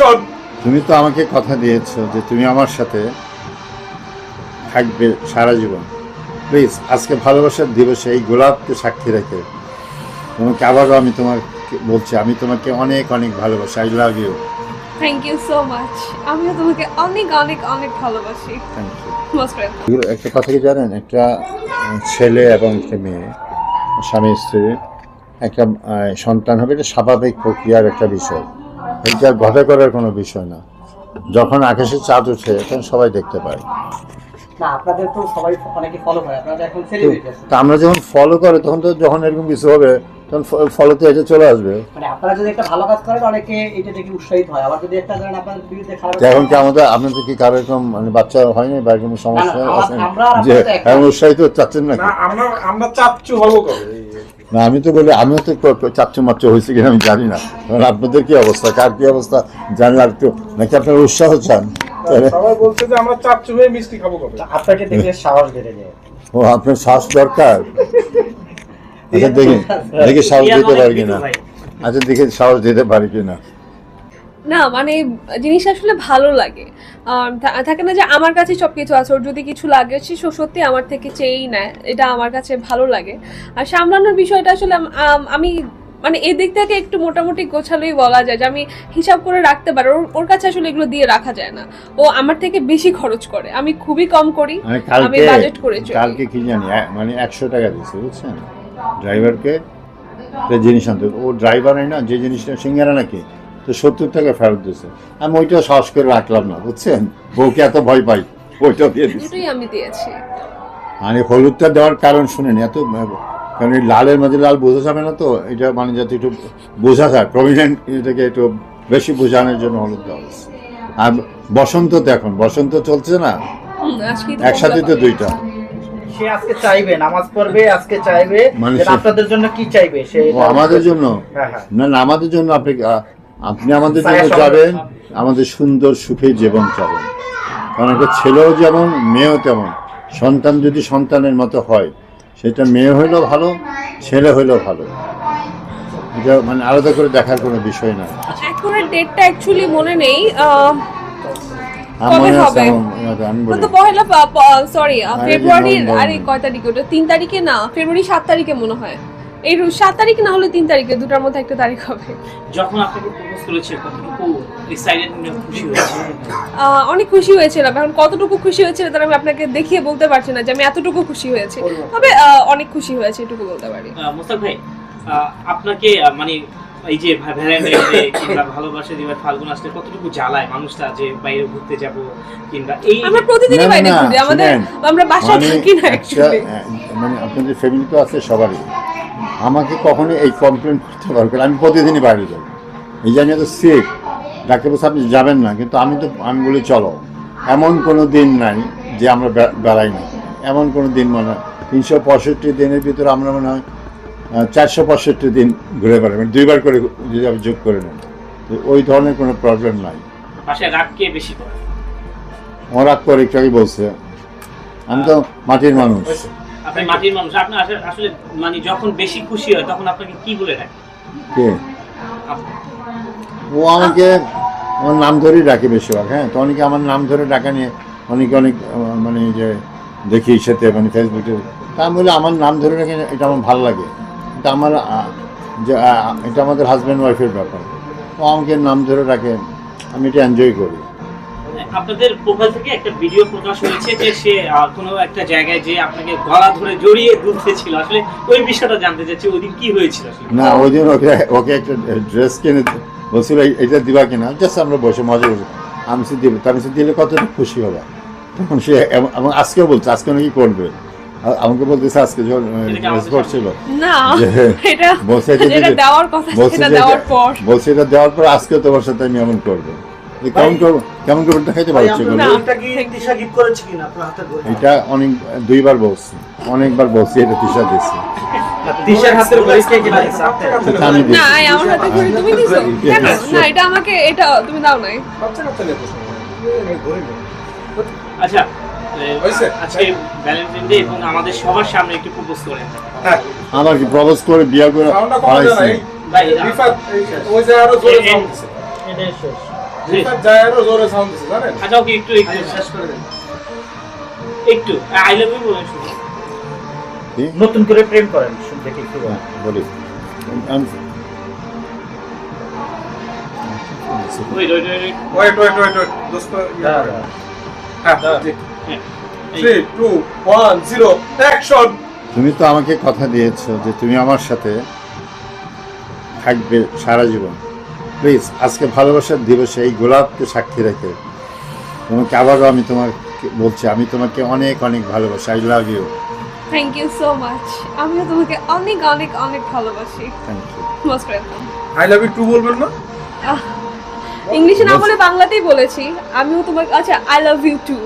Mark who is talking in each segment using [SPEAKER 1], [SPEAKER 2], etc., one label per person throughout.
[SPEAKER 1] Action
[SPEAKER 2] তুমি তো আমাকে কথা দিয়েছ যে তুমি আমার সাথে থাকবে সারা জীবন। প্লিজ আজকে ভালোবাসার দিবসে এই গোলাপকে সাক্ষী রেখে তোমাকে আবারও আমি তোমার বলছি আমি তোমাকে অনেক অনেক ভালোবাসি। I love you
[SPEAKER 3] thank you so much আমিও তোমাকে অনেক অনেক অনেক ভালোবাসি।
[SPEAKER 2] থ্যাংক ইউ একটা কথা কি জানেন? একটা ছেলে এবং একটা মেয়ে স্বামী স্ত্রী একটা সন্তান হবে এটা স্বাভাবিক প্রক্রিয়ার একটা বিষয়। এটা ঘটা করার কোনো বিষয় না। যখন আকাশে চাঁদ ওঠে তখন সবাই দেখতে পায়।
[SPEAKER 4] না আপনাদের তো সবাই অনেকে ফলো করে আপনারা এখন সেলিব্রিটি আছেন।
[SPEAKER 2] তা আমরা যখন ফলো করে তখন তো যখন এরকম কিছু হবে তখন ফলোতে এটা চলে আসবে।
[SPEAKER 4] মানে আপনারা যদি একটা ভালো কাজ করেন অনেকে এটা দেখে উৎসাহিত হয়। আবার যদি একটা ধরেন আপনাদের বিরুদ্ধে খারাপ
[SPEAKER 2] তো এখন কি আমাদের আপনাদের কি কারও এরকম মানে বাচ্চা হয়নি বা এরকম সমস্যা আছে? যে এখন উৎসাহিত চাচ্ছেন নাকি?
[SPEAKER 1] না আমরা আমরা চাচ্ছু হব কবে?
[SPEAKER 2] না আমি তো বলি আমিও তো চাচ্চু মাত্র হয়েছে কিনা আমি জানি না। কারণ আপনাদের কি অবস্থা? কার কি অবস্থা? জানলে না একটু নাকি আপনার উৎসাহ চান?
[SPEAKER 1] সবাই বলছে যে আমরা চাচ্ছু হয়ে মিষ্টি খাব কবে?
[SPEAKER 4] আপনাকে দেখলে সাহস বেড়ে যায়।
[SPEAKER 2] ও আপনার শ্বাস দরকার? আচ্ছা দেখি দেখি সাহস দিতে পারি কিনা? আচ্ছা দেখি সাহস দিতে পারি কিনা।
[SPEAKER 3] না মানে জিনিসটা আসলে ভালো লাগে। থাকে না যে আমার কাছে সব কিছু আছে ওর যদি কিছু লাগে সে সত্যি আমার থেকে চেয়েই নেয়। এটা আমার কাছে ভালো লাগে। আর সামলানোর বিষয়টা আসলে আম- মানে এদিক থেকে একটু মোটামুটি গোছালোই বলা যায় যে আমি হিসাব করে রাখতে পারি। ওর- কাছে আসলে এগুলো দিয়ে রাখা যায় না। ও আমার থেকে বেশি খরচ করে। আমি খুবই কম করি।
[SPEAKER 2] মানে
[SPEAKER 3] আমি বাজেট করে চলি।
[SPEAKER 2] কালকে কি জানি মানে একশো টাকা দিচ্ছে বুঝছেন? ড্রাইভারকে একটা জিনিস আনতে ও ড্রাইভার না যে জিনিসটা সিঙ্গারা নাকি তো সত্তর টাকা ফেরত দিচ্ছে আমি ওইটা সাহস করে রাখলাম না বুঝছেন? বউকে এত ভয় পাই ওইটা দিয়ে দিচ্ছি
[SPEAKER 3] দুটোই আমি দিয়েছি।
[SPEAKER 2] মানে হলুদটা দেওয়ার কারণ শুনেন এত কারণ এই লালের মধ্যে লাল বোঝা যাবে না তো এটা মানে যাতে একটু বোঝা যায় প্রভিডেন্ট এটাকে একটু বেশি বোঝানোর জন্য হলুদ দেওয়া হচ্ছে। আর বসন্ত তো এখন বসন্ত চলছে না? একসাথে তো দুইটা।
[SPEAKER 4] সে আজকে চাইবে নামাজ পড়বে আজকে চাইবে
[SPEAKER 2] মানে
[SPEAKER 4] আপনাদের জন্য কি চাইবে সে
[SPEAKER 2] আমাদের জন্য?
[SPEAKER 4] হ্যাঁ হ্যাঁ।
[SPEAKER 2] না না আমাদের জন্য আপনি আপনি আমাদের জন্য যাবেন আমাদের সুন্দর সুখে জীবন চাবেন কারণ একটা ছেলেও যেমন মেয়েও তেমন। সন্তান যদি সন্তানের মতো হয় সেটা মেয়ে হইলেও ভালো ছেলে হইলেও ভালো। এটা মানে আলাদা করে দেখার কোনো বিষয় না
[SPEAKER 3] অ্যাকুরেট ডেটটা অ্যাকচুয়ালি মনে নেই আহ, কবে হবে?
[SPEAKER 2] আমি
[SPEAKER 3] তো পহেলা সরি ফেব্রুয়ারির আরে কয় তারিখে ওটা? তিন তারিখে না ফেব্রুয়ারি সাত তারিখে মনে হয়। এই রো- সাত তারিখ না হলে তিন তারিখে দুটার মধ্যে একটা তারিখ হবে।
[SPEAKER 5] যখন আপনাকে প্রপোজ করেছে কতটুকু এক্সাইটেড খুশি হয়েছে?
[SPEAKER 3] অনেক খুশি হয়েছিলাম। এখন কতটুকু খুশি হয়েছিল তার আমি আপনাকে দেখিয়ে বলতে পারছি না যে আমি এতটুকু খুশি হয়েছি। তবে অনেক খুশি হয়েছে এটুকু বলতে পারি।
[SPEAKER 5] মোস্তাক ভাই আপনাকে মানে এই যে ভ্যালেন্টাইন কিংবা ভালোবাসা দিবস ফাল্গুন আসলে কতটুকু জ্বালায় মানুষটা যে বাইরে ঘুরতে যাব কিংবা এই
[SPEAKER 3] আমরা প্রতিদিনই বাইরে ঘুরি আমাদের আমরা বাসায়
[SPEAKER 2] মানে
[SPEAKER 3] থাকি না
[SPEAKER 2] মানে আপনাদের ফ্যামিলি তো আছে সবারই। আমাকে কখনো এই কমপ্লেন করতে না। আমি প্রতিদিনই বাইরে যাই। এই জানি তো সেফ ডাক্তার বলছে আপনি যাবেন না কিন্তু আমি তো আমি বলি চলো। এমন কোনো দিন নাই যে আমরা বেড়াই না। এমন কোনো দিন মানে তিনশো পঁয়ষট্টি দিনের ভিতরে আমরা মনে হয় চারশো পঁয়ষট্টি দিন ঘুরে বেড়াই। মানে দুইবার করে যদি আপনি যোগ করে নেন তো ওই ধরনের কোনো প্রবলেম নাই।
[SPEAKER 5] করে?
[SPEAKER 2] আমার রাগ করে একটু আগে বলছে আমি তো মাটির মানুষ।
[SPEAKER 5] আপনি মাটির মানুষ। আপনি আসলে- মানে যখন বেশি খুশি হয়, তখন আপনাকে কি বলে ডাকে
[SPEAKER 2] ও আমাকে আমার নাম ধরেই ডাকে বেশিরভাগ হ্যাঁ? তো অনেকে আমার নাম ধরে ডাকা নিয়ে অনেকে অনেক মানে যে দেখি সাথে মানে ফেসবুকে। তা আমি বলি, আমার নাম ধরে রাখে এটা আমার ভালো লাগে। এটা আমার যে এটা আমাদের হাজব্যান্ড ওয়াইফের ব্যাপার। ও আমাকে নাম ধরে রাখে আমি এটা এনজয় করি।
[SPEAKER 5] আপনাদের প্রোফাইল থেকে একটা ভিডিও প্রকাশ হয়েছে যে সে কোনো একটা জায়গায় যে আপনাকে গলা ধরে জড়িয়ে দুলতেছিল আসলে ওই বিষয়টা জানতে চাচ্ছি ওই দিন কি হয়েছিল
[SPEAKER 2] না ওই দিন ওকে ওকে একটা ড্রেস কিনে বলছিল এটা দিবা কিনা? জাস্ট আমরা বসে মজা করছি। আমি সে দিব আমি সে দিলে কতটা খুশি হবে? তখন সে এবং আজকেও বলছে আজকে নাকি করবে? আমাকে বলতেছে আজকে যখন করছিল
[SPEAKER 3] না
[SPEAKER 2] যে-
[SPEAKER 3] এটা
[SPEAKER 2] বলছে
[SPEAKER 3] দেওয়ার
[SPEAKER 2] বলছে
[SPEAKER 3] সেটা
[SPEAKER 2] যে-
[SPEAKER 3] দেওয়ার পর।
[SPEAKER 2] এটা দেওয়ার পর আজকে তোমার সাথে আমি এমন করব। কেমন কেমন করব দেখাইতে পারছি
[SPEAKER 4] এটা কি দিশা গিফট করেছে কিনা? আপনার হাতে ঘড়ি
[SPEAKER 2] এটা অনেক দুইবার বলছি। অনেকবার বলছি এটা
[SPEAKER 1] করে।
[SPEAKER 5] আচ্ছা
[SPEAKER 1] হয়েছে?
[SPEAKER 5] আজকে ভ্যালেন্টাইন ডে এবং আমাদের সবার সামনে একটু প্রপোজ করেন
[SPEAKER 1] হ্যাঁ।
[SPEAKER 2] আমার কি প্রপোজ করে বিয়া করে
[SPEAKER 5] ভাই
[SPEAKER 1] রিফাত, ওই যে আরও জোরে জোরে সাউন্ড জানেন?
[SPEAKER 5] আচ্ছা ওকে একটু একটু।
[SPEAKER 1] শেষ করে দেন।
[SPEAKER 5] একটু আই লাভ ইউ বলেন
[SPEAKER 6] নতুন করে প্রেম করেন শুনতে কি।
[SPEAKER 2] হ্যাঁ, বলি। তুমি তো আমাকে কথা দিয়েছ যে তুমি আমার সাথে থাকবে সারা জীবন। প্লিজ আজকে ভালোবাসার দিবসে এই গোলাপকে সাক্ষী রেখে তোমাকে আবারও আমি তোমার বলছি আমি তোমাকে অনেক অনেক ভালোবাসি। I love you
[SPEAKER 3] thank you so much আমিও তোমাকে অনেক অনেক অনেক ভালোবাসি।
[SPEAKER 2] Thank you
[SPEAKER 3] most welcome
[SPEAKER 1] I love you too বলবেন না?
[SPEAKER 3] ইংলিশে না বলে বাংলাতেই বলেছি। আমিও তোমাকে আচ্ছা আই লাভ ইউ টু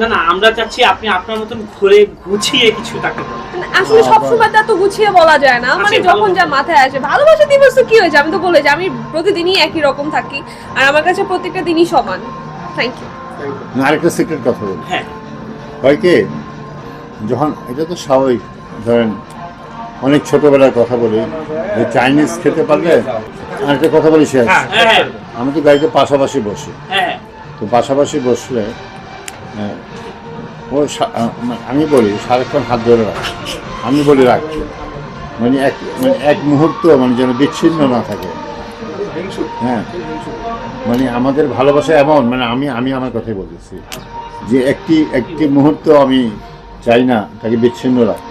[SPEAKER 5] না না আমরা চাচ্ছি আপনি আপনার মতন ঘুরে গুছিয়ে কিছু তাকে বলেন।
[SPEAKER 3] আসলে সবসময় তা তো গুছিয়ে বলা যায় না। মানে যখন যা মাথায় আসে ভালোবাসা দিবস তো কি হয়েছে? আমি তো বলেছি আমি প্রতিদিনই একই রকম থাকি আর আমার কাছে প্রত্যেকটা দিনই সমান। থ্যাংক ইউ
[SPEAKER 2] আরেকটা সিক্রেট কথা বলি।
[SPEAKER 5] হ্যাঁ।
[SPEAKER 2] হয় কি যখন এটা তো স্বাভাবিক ধরেন অনেক ছোটবেলার কথা বলি যে চাইনিজ খেতে পারলে আরেকটা কথা বলি শেষ।
[SPEAKER 6] হ্যাঁ,
[SPEAKER 5] হ্যাঁ।
[SPEAKER 2] আমি তো গাড়িতে পাশাপাশি বসি।
[SPEAKER 5] হ্যাঁ।
[SPEAKER 2] তো পাশাপাশি বসলে ও সা- মানে আমি বলি, সারাক্ষণ হাত ধরে রাখ। আমি বলি রাখছে মানে এক মানে এক মুহূর্ত মানে যেন বিচ্ছিন্ন না থাকে। হ্যাঁ। মানে আমাদের ভালোবাসা এমন মানে আমি আমি আমার কথাই বলতেছি। যে একটি একটি মুহূর্ত আমি চাই না, তাকে বিচ্ছিন্ন রাখতে।